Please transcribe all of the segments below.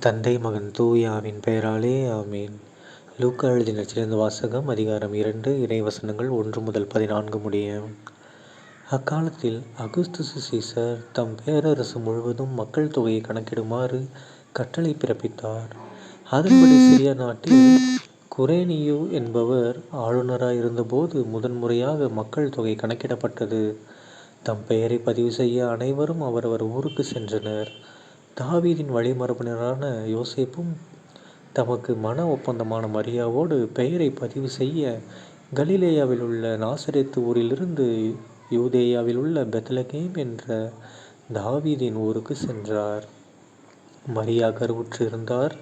தந்தை மகன் தூயாவின் பெயராலே ஆமீன். லூக்கா எழுதின சிறந்த வாசகம் அதிகாரம் இரண்டு இறைவசனங்கள் ஒன்று முதல் பதினான்கு முடிய. அக்காலத்தில் அகுஸ்துசு சீசர் தம் பேரரசு முழுவதும் மக்கள் தொகையை கணக்கிடுமாறு கட்டளை பிறப்பித்தார். அதன்படி சிறிய நாட்டில் குரேனியு என்பவர் ஆளுநராக இருந்தபோது முதன்முறையாக மக்கள் தொகை கணக்கிடப்பட்டது. தம் பெயரை பதிவு செய்ய அனைவரும் அவரவர் ஊருக்கு சென்றனர். தாவீதின் வழிமரபினரான யோசேப்பும் தமக்கு மன ஒப்பந்தமான மரியாவோடு பெயரை பதிவு செய்ய கலிலேயாவில் உள்ள நாசரேத்து ஊரிலிருந்து யூதேயாவில் உள்ள பெத்லகேம் என்ற தாவீதின் ஊருக்கு சென்றார். மரியா கருவுற்று இருந்தார்.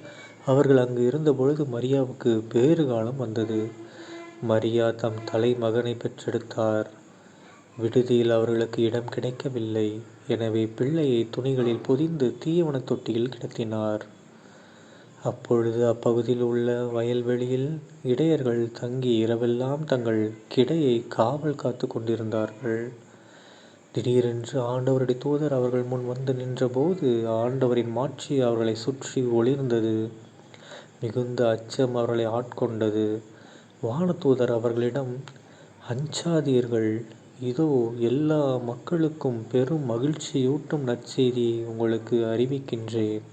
அவர்கள் அங்கு இருந்தபொழுது மரியாவுக்கு பேறு காலம் வந்தது. மரியா தம் தலைமகனை பெற்றெடுத்தார். விடுதியில் அவர்களுக்கு இடம் கிடைக்கவில்லை. எனவே பிள்ளையை துணிகளில் பொதிந்து தீயவன தொட்டியில் கிடத்தினார். அப்பொழுது அப்பகுதியில் உள்ள வயல்வெளியில் இடையர்கள் தங்கி இரவெல்லாம் தங்கள் கிடையை காவல் காத்து கொண்டிருந்தார்கள். திடீரென்று ஆண்டவருடைய தூதர் அவர்கள் முன் வந்து நின்றபோது ஆண்டவரின் மாட்சி அவர்களை சுற்றி ஒளிர்ந்தது. மிகுந்த அச்சம் அவர்களை ஆட்கொண்டது. வானதூதர் அவர்களிடம் அஞ்சாதீர்கள் இதோ எல்லா மக்களுக்கும் பெரும் மகிழ்ச்சியூட்டும் நற்செய்தியை உங்களுக்கு அறிவிக்கின்றேன்.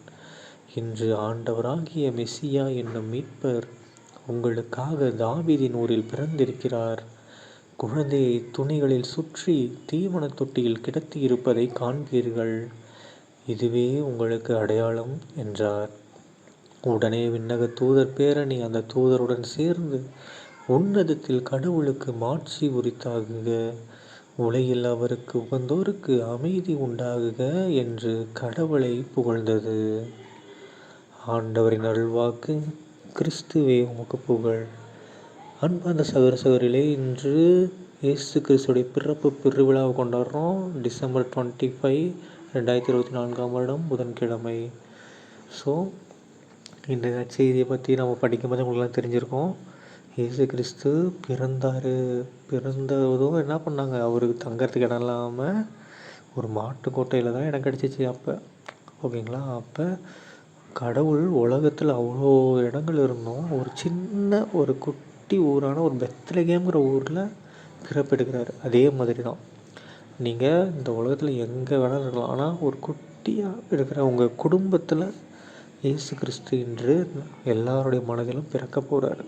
இன்று ஆண்டவராகிய மெஸ்ஸியா என்னும் மீட்பர் உங்களுக்காக தாவிதின் ஊரில் பிறந்திருக்கிறார். குழந்தையை துணிகளில் சுற்றி தீவன தொட்டியில் கிடத்தி இருப்பதை காண்பீர்கள். இதுவே உங்களுக்கு அடையாளம் என்றார். உடனே விண்ணக தூதர் பேரணி அந்த தூதருடன் சேர்ந்து உன்னதத்தில் கடவுளுக்கு மாட்சி உரித்தாகுக. உலகில் அவருக்கு உகந்தோருக்கு அமைதி உண்டாகுக என்று கடவுளை புகழ்ந்தது. ஆண்டவரின் அருள்வாக்கு கிறிஸ்துவே உமக்கு புகழ். அன்பார்ந்த சகர சகரிலே இன்று இயேசு கிறிஸ்துடைய பிறப்பு பெருவிழாவை கொண்டாடுறோம். டிசம்பர் டுவெண்ட்டி ஃபைவ் ரெண்டாயிரத்தி இருபத்தி நான்காம் வருடம் புதன்கிழமை. ஸோ இந்த செய்தியை பற்றி நம்ம படிக்கும்போது உங்களுக்குலாம் தெரிஞ்சிருக்கோம். இயேசு கிறிஸ்து பிறந்தார். பிறந்ததும் என்ன பண்ணாங்க? அவருக்கு தங்கறதுக்கு இடம் இல்லாமல் ஒரு மாட்டுக்கோட்டையில் தான் இடம் கிடச்சிச்சு அப்போ. ஓகேங்களா? அப்போ கடவுள் உலகத்தில் அவ்வளோ இடங்கள் இருந்தோம் ஒரு சின்ன ஒரு குட்டி ஊரான ஒரு பெத்லகேங்கிற ஊரில் பிறப்பெடுக்கிறார். அதே மாதிரி தான் நீங்கள் இந்த உலகத்தில் எங்கே வேணாலும் இருக்கலாம். ஆனால் ஒரு குட்டியாக இருக்கிற உங்கள் குடும்பத்தில் இயேசு கிறிஸ்து என்று எல்லாருடைய மனதிலும் பிறக்க போகிறாரு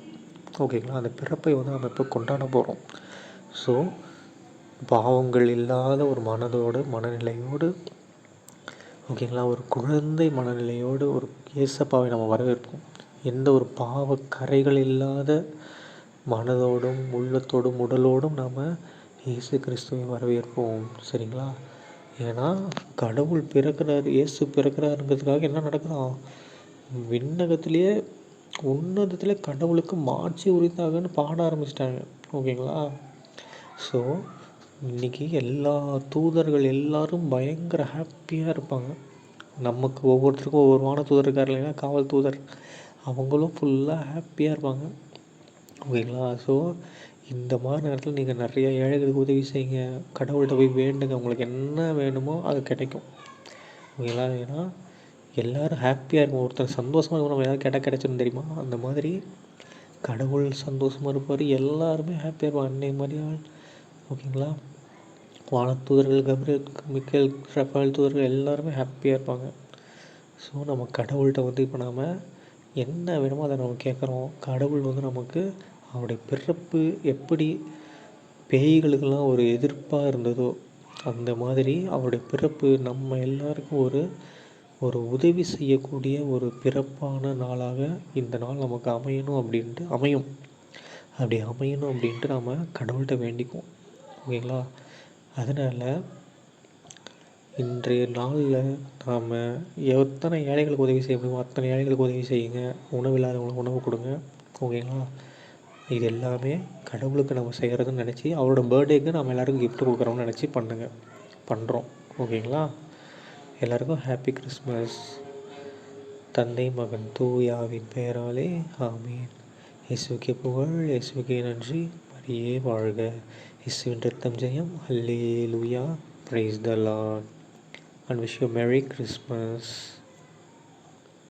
ஓகேங்களா அந்த பிறப்பை வந்து நம்ம இப்போ கொண்டாட போகிறோம் ஸோ பாவங்கள் இல்லாத ஒரு மனதோடு மனநிலையோடு ஓகேங்களா ஒரு குழந்தை மனநிலையோடு ஒரு ஏசப்பாவை நம்ம வரவேற்போம். எந்த ஒரு பாவ கரைகள் இல்லாத மனதோடும் உள்ளத்தோடும் உடலோடும் நாம் இயேசு கிறிஸ்துவை வரவேற்போம். சரிங்களா? ஏன்னா கடவுள் பிறக்கிறார் இயேசு பிறக்கிறாருங்கிறதுக்காக என்ன நடக்கலாம் விண்ணகத்திலேயே உன்னதத்தில் கடவுளுக்கு மாட்சி உரித்தாகன்னு பாட ஆரம்பிச்சிட்டாங்க. ஓகேங்களா? ஸோ இன்றைக்கி எல்லா தூதர்கள் எல்லோரும் பயங்கர ஹாப்பியாக இருப்பாங்க. நமக்கு ஒவ்வொருத்தருக்கும் ஒவ்வொரு வான தூதர் இருக்கார் இல்லைன்னா காவல் தூதர். அவங்களும் ஃபுல்லாக ஹாப்பியாக இருப்பாங்க. ஓகேங்களா? ஸோ இந்த மாதிரி நேரத்தில் நீங்கள் நிறைய ஏழைகளுக்கு உதவி செய்யுங்க. கடவுள்கிட்ட போய் வேண்டுங்க. உங்களுக்கு என்ன வேணுமோ அது கிடைக்கும். ஓகேங்களா? ஏன்னா எல்லோரும் ஹாப்பியாக இருக்கும் ஒருத்தர் சந்தோஷமாக இருக்கும் நம்ம ஏதாவது கேட்டால் கிடச்சிரும் தெரியுமா? அந்த மாதிரி கடவுள் சந்தோஷமாக இருப்பார். எல்லாருமே ஹாப்பியாக இருப்பாங்க. அன்னை மாதிரியால் ஓகேங்களா? வானத்தூதர்கள் கபிரியல் மிக்கேல் ரஃபால் தூதர்கள் எல்லாருமே ஹாப்பியாக இருப்பாங்க. ஸோ நம்ம கடவுள்கிட்ட வந்து இப்போ நாம் என்ன வேணுமோ அதை நம்ம கேட்குறோம் கடவுள் வந்து நமக்கு அவருடைய பிறப்பு எப்படி பேய்களுக்கெல்லாம் ஒரு எதிர்ப்பாக இருந்ததோ அந்த மாதிரி அவருடைய பிறப்பு நம்ம எல்லாருக்கும் ஒரு ஒரு உதவி செய்யக்கூடிய ஒரு பிறப்பான நாளாக இந்த நாள் நமக்கு அமையணும் அப்படின்ட்டு அமையும். அப்படி அமையணும் அப்படின்ட்டு நாம் கடவுள்கிட்ட வேண்டிக்குவோம். ஓகேங்களா? அதனால் இன்றைய நாளில் நாம் எத்தனை ஏழைகளுக்கு உதவி செய்ய முடியுமோ அத்தனை ஏழைகளுக்கு உதவி செய்யுங்க. உணவு இல்லாதவங்களுக்கு உணவு கொடுங்க. ஓகேங்களா? இது எல்லாமே கடவுளுக்கு நம்ம செய்கிறதுன்னு நினச்சி அவரோட பர்த்டேக்கு நம்ம எல்லாருக்கும் கிஃப்ட் கொடுக்குறோம்னு நினச்சி பண்ணுங்கள் பண்ணுறோம் ஓகேங்களா? எல்லாருக்கும் ஹாப்பி கிறிஸ்மஸ் தந்தை மகன் தூயாவின் பெயராலே ஆமீன். இயேசுக்கே புகழ் இயேசுக்கே நன்றி. மரியே வாழ்க. இயேசுவின் ரத்தம் ஜெயம். Hallelujah praise the lord and wish you merry Christmas